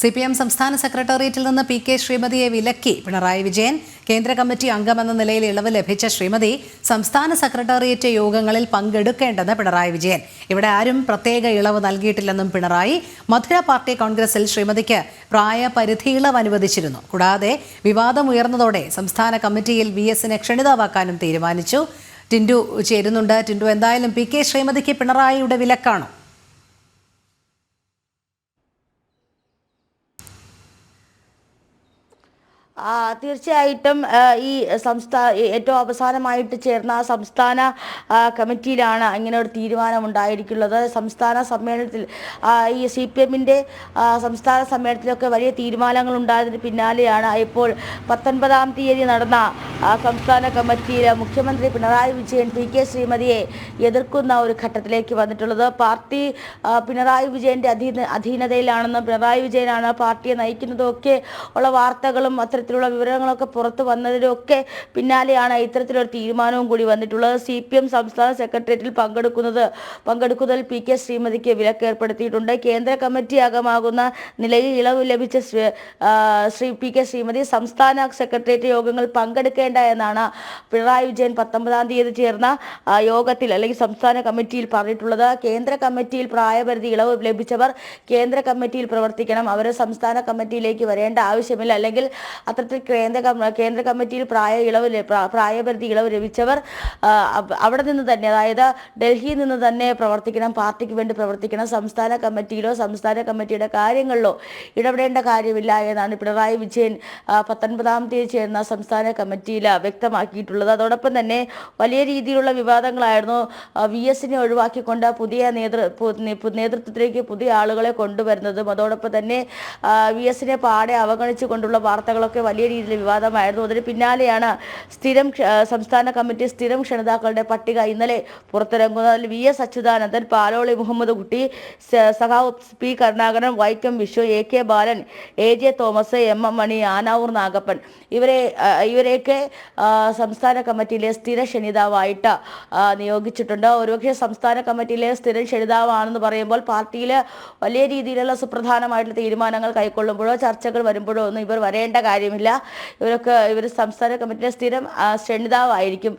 C P M സംസ്ഥാന സെക്രട്ടേറിയറ്റിൽ നിന്ന് പി കെ ശ്രീമതിയെ വിലക്കി പിണറായി വിജയൻ കേന്ദ്ര കമ്മിറ്റി അംഗമെന്ന നിലയിൽ ഇളവ് ലഭിച്ച ശ്രീമതി സംസ്ഥാന സെക്രട്ടേറിയറ്റ് യോഗങ്ങളിൽ പങ്കെടുക്കേണ്ടെന്ന് പിണറായി വിജയൻ. ഇവിടെ ആരും പ്രത്യേക ഇളവ് നൽകിയിട്ടില്ലെന്നും പിണറായി മധുര പാർട്ടി കോൺഗ്രസിൽ ശ്രീമതിക്ക് പ്രായപരിധി ഇളവ് അനുവദിച്ചിരുന്നു. കൂടാതെ വിവാദമുയർന്നതോടെ സംസ്ഥാന കമ്മിറ്റിയിൽ വി എസിനെ ക്ഷണിതാവാക്കാനും തീരുമാനിച്ചു. ടിൻഡു ചേരുന്നുണ്ട്. ടിൻഡു എന്തായാലും പി കെ ശ്രീമതിക്ക് പിണറായിയുടെ വിലക്കാണോ? തീർച്ചയായിട്ടും ഈ സംസ്ഥാന ഏറ്റവും അവസാനമായിട്ട് ചേർന്ന സംസ്ഥാന കമ്മിറ്റിയിലാണ് ഇങ്ങനെ ഒരു തീരുമാനം ഉണ്ടായിരിക്കുന്നത്. സംസ്ഥാന സമ്മേളനത്തിൽ ഈ സി പി എമ്മിന്റെ സംസ്ഥാന സമ്മേളനത്തിലൊക്കെ വലിയ തീരുമാനങ്ങൾ ഉണ്ടായതിന് പിന്നാലെയാണ് ഇപ്പോൾ പത്തൊൻപതാം തീയതി നടന്ന ആ, സംസ്ഥാന കമ്മിറ്റിയിൽ മുഖ്യമന്ത്രി പിണറായി വിജയൻ പി കെ ശ്രീമതിയെ എതിർക്കുന്ന ഒരു ഘട്ടത്തിലേക്ക് വന്നിട്ടുള്ളത്. പാർട്ടി പിണറായി വിജയന്റെ അധീന അധീനതയിലാണെന്നും പിണറായി വിജയനാണ് പാർട്ടിയെ നയിക്കുന്നതും ഒക്കെ ഉള്ള വാർത്തകളും അത്തരത്തിലുള്ള വിവരങ്ങളൊക്കെ പുറത്തു വന്നതിലൊക്കെ പിന്നാലെയാണ് ഇത്തരത്തിലൊരു തീരുമാനവും കൂടി വന്നിട്ടുള്ളത്. സി പി എം സംസ്ഥാന സെക്രട്ടേറിയറ്റിൽ പങ്കെടുക്കുന്നത് പങ്കെടുക്കുന്നതിൽ പി കെ ശ്രീമതിക്ക് വിലക്ക് ഏർപ്പെടുത്തിയിട്ടുണ്ട് കേന്ദ്ര കമ്മിറ്റി അംഗമാകുന്ന നിലയിൽ ഇളവ് ലഭിച്ച ശ്രീ- പി കെ ശ്രീമതി സംസ്ഥാന സെക്രട്ടേറിയറ്റ് യോഗങ്ങൾ പങ്കെടുക്കേണ്ട എന്നാണ് പിണറായി വിജയൻ പത്തൊമ്പതാം തീയതി ചേർന്ന യോഗത്തിൽ അല്ലെങ്കിൽ സംസ്ഥാന കമ്മിറ്റിയിൽ പറഞ്ഞിട്ടുള്ളത്. കേന്ദ്ര കമ്മിറ്റിയിൽ പ്രായപരിധി ഇളവ് ലഭിച്ചവർ കേന്ദ്ര കമ്മിറ്റിയിൽ പ്രവർത്തിക്കണം. അവർ സംസ്ഥാന കമ്മിറ്റിയിലേക്ക് വരേണ്ട ആവശ്യമില്ല. അല്ലെങ്കിൽ അത്തരത്തിൽ കേന്ദ്ര കേന്ദ്ര കമ്മിറ്റിയിൽ പ്രായ ഇളവ് പ്രായപരിധി ഇളവ് ലഭിച്ചവർ അവിടെ നിന്ന് തന്നെ അതായത് ഡൽഹിയിൽ നിന്ന് തന്നെ പ്രവർത്തിക്കണം പാർട്ടിക്ക് വേണ്ടി പ്രവർത്തിക്കണം സംസ്ഥാന കമ്മിറ്റിയിലോ സംസ്ഥാന കമ്മിറ്റിയുടെ കാര്യങ്ങളിലോ ഇടപെടേണ്ട കാര്യമില്ല എന്നാണ് പിണറായി വിജയൻ പത്തൊൻപതാം തീയതി ചേർന്ന സംസ്ഥാന കമ്മിറ്റിയിൽ വ്യക്തമാക്കിയിട്ടുള്ളത്. അതോടൊപ്പം തന്നെ വലിയ രീതിയിലുള്ള വിവാദങ്ങളായിരുന്നു വി എസിനെ ഒഴിവാക്കിക്കൊണ്ട് പുതിയ നേതൃ നേതൃത്വത്തിലേക്ക് പുതിയ ആളുകളെ കൊണ്ടുവരുന്നതും അതോടൊപ്പം തന്നെ വി എസിനെ പാടെ അവഗണിച്ചുകൊണ്ടുള്ള വാർത്തകളൊക്കെ വലിയ രീതിയിൽ വിവാദമായിരുന്നു. അതിന് പിന്നാലെയാണ് സ്ഥിരം സംസ്ഥാന കമ്മിറ്റി സ്ഥിരം ക്ഷണിതാക്കളുടെ പട്ടിക ഇന്നലെ പുറത്തിറങ്ങുന്നത്. അതിൽ വി എസ് അച്യുതാനന്ദൻ പാലോളി മുഹമ്മദ് കുട്ടി സഖാവ് P Karunakaran Vaikom Vishwa A K Balan A J Thomas M M Mani Anavoor Nagappan. ഇവരെ ഇവരെയൊക്കെ സംസ്ഥാന കമ്മിറ്റിയിലെ സ്ഥിര ക്ഷണിതാവായിട്ട് നിയോഗിച്ചിട്ടുണ്ട്. ഒരുപക്ഷെ സംസ്ഥാന കമ്മിറ്റിയിലെ സ്ഥിരം ക്ഷണിതാവാണെന്ന് പറയുമ്പോൾ പാർട്ടിയിൽ വലിയ രീതിയിലുള്ള സുപ്രധാനമായിട്ടുള്ള തീരുമാനങ്ങൾ കൈക്കൊള്ളുമ്പോഴോ ചർച്ചകൾ വരുമ്പോഴോ ഒന്നും ഇവർ വരേണ്ട കാര്യമില്ല. ഇവരൊക്കെ ഇവർ സംസ്ഥാന കമ്മിറ്റിയിലെ സ്ഥിരം ക്ഷണിതാവായിരിക്കും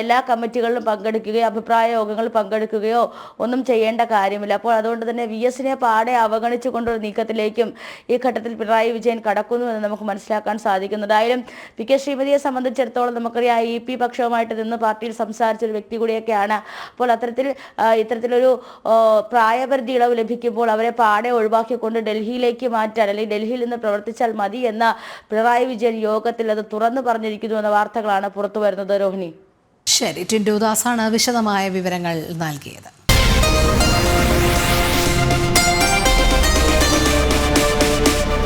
എല്ലാ കമ്മിറ്റികളിലും പങ്കെടുക്കുകയോ അഭിപ്രായ യോഗങ്ങളിൽ പങ്കെടുക്കുകയോ ഒന്നും ചെയ്യേണ്ട കാര്യമില്ല. അപ്പോൾ അതുകൊണ്ട് തന്നെ വി എസിനെ പാടെ അവഗണിച്ചുകൊണ്ടൊരു നീക്കത്തിലേക്കും ഈ ഘട്ടത്തിൽ പിണറായി വിജയൻ കടക്കുന്നു എന്ന് നമുക്ക് മനസ്സിലാക്കാൻ സാധിക്കുന്നു. എന്തായാലും പി കെ ശ്രീമതിയെ സംബന്ധിച്ചിടത്തോളം നമുക്കറിയാം ഇ പി പക്ഷവുമായിട്ട് നിന്ന് പാർട്ടിയിൽ സംസാരിച്ച ഒരു വ്യക്തി കൂടിയൊക്കെയാണ്. അപ്പോൾ അത്തരത്തിൽ ഇത്തരത്തിലൊരു പ്രായപരിധി ഇളവ് ലഭിക്കുമ്പോൾ അവരെ പാടെ ഒഴിവാക്കിക്കൊണ്ട് ഡൽഹിയിലേക്ക് മാറ്റാൻ അല്ലെങ്കിൽ ഡൽഹിയിൽ നിന്ന് പ്രവർത്തിച്ചാൽ മതി എന്ന പിണറായി വിജയൻ യോഗത്തിൽ അത് തുറന്നു പറഞ്ഞിരിക്കുന്നു എന്ന വാർത്തകളാണ് പുറത്തു വരുന്നത്. രോഹിണി. ശരി ടിൻഡു ദാസാണ് വിശദമായ വിവരങ്ങൾ നൽകിയത്.